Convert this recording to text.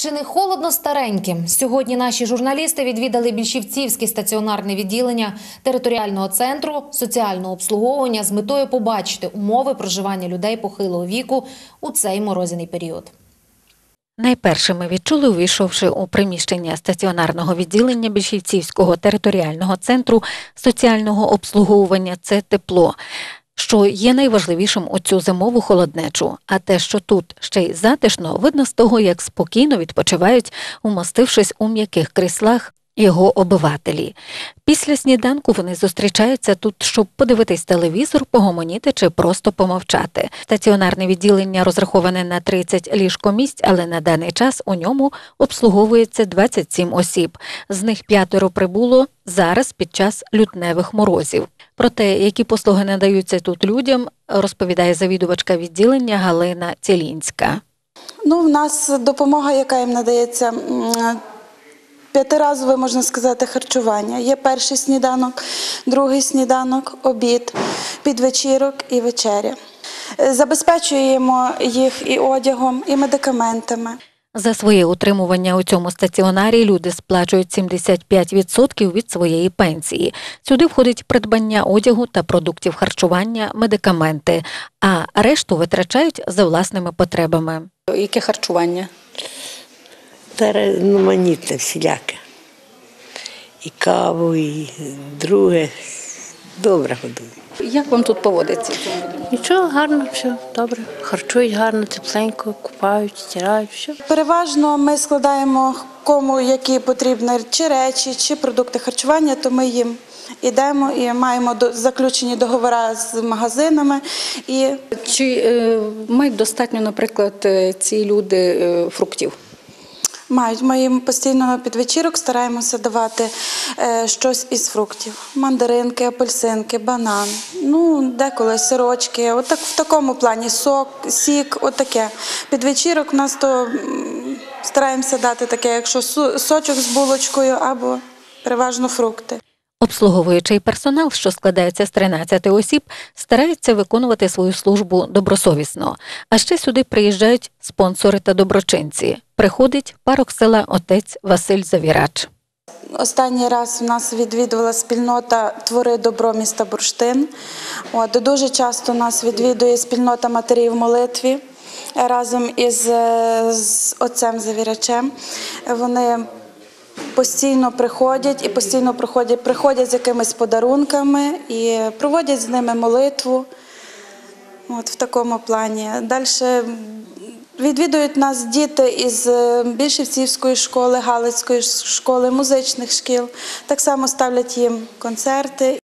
Чи не холодно стареньким? Сьогодні наші журналісти відвідали більшівцівське стаціонарне відділення територіального центру соціального обслуговування з метою побачити умови проживання людей похилого віку у цей морозяний період. Найперше ми відчули, увійшовши у приміщення стаціонарного відділення Більшівцівського територіального центру соціального обслуговування це тепло, що є найважливішим у цю зимову холоднечу. А те, що тут ще й затишно, видно з того, як спокійно відпочивають, умостившись у м'яких кріслах. Його обивателі. Після сніданку вони зустрічаються тут, щоб подивитись телевізор, погомоніти чи просто помовчати. Стаціонарне відділення розраховане на 30 ліжкомісць, але на даний час у ньому обслуговується 27 осіб. З них п'ятеро прибуло зараз під час лютневих морозів. Про те, які послуги надаються тут людям, розповідає завідувачка відділення Галина Цілінська. Ну, в нас допомога, яка їм надається. П'ятиразове, можна сказати, харчування. Є перший сніданок, другий сніданок, обід, підвечірок і вечеря. Е, Забезпечуємо їх і одягом, і медикаментами. За своє утримування у цьому стаціонарі люди сплачують 75% від своєї пенсії. Сюди входить придбання одягу та продуктів харчування, медикаменти, а решту витрачають за власними потребами. Яке харчування? Та різноманітне всіляке. І каву, і друге. Добре годують. Як вам тут поводиться? Нічого, гарно, все добре. Харчують гарно, тепленько, купають, стирають, все. Переважно ми складаємо кому які потрібні чи речі, чи продукти харчування, то ми їм ідемо і маємо до- заключені договори з магазинами. І Чи е, мають достатньо, наприклад, е, ці люди е, фруктів? Мають. Ми їм постійно під вечірок стараємося давати е, щось із фруктів: мандаринки, апельсинки, банан. Ну, деколи сирочки. Отак в такому плані сок, сік, отаке. Підвечірок у нас то стараємося дати таке, якщо сочок з булочкою або переважно фрукти. Обслуговуючий персонал, що складається з 13 осіб, старається виконувати свою службу добросовісно. А ще сюди приїжджають спонсори та доброчинці. Приходить парок села отець Василь Завірач. Останній раз в нас відвідувала спільнота Твори добро міста Бурштин. От, дуже часто нас відвідує спільнота матерів молитві разом із е, з отцем Завірачем. Вони постійно приходять і постійно приходять, приходять з якимись подарунками і проводять з ними молитву. От в такому плані. Далі відвідують нас діти із е, Більшівцівської школи, Галицької школи, музичних шкіл. Так само ставлять їм концерти.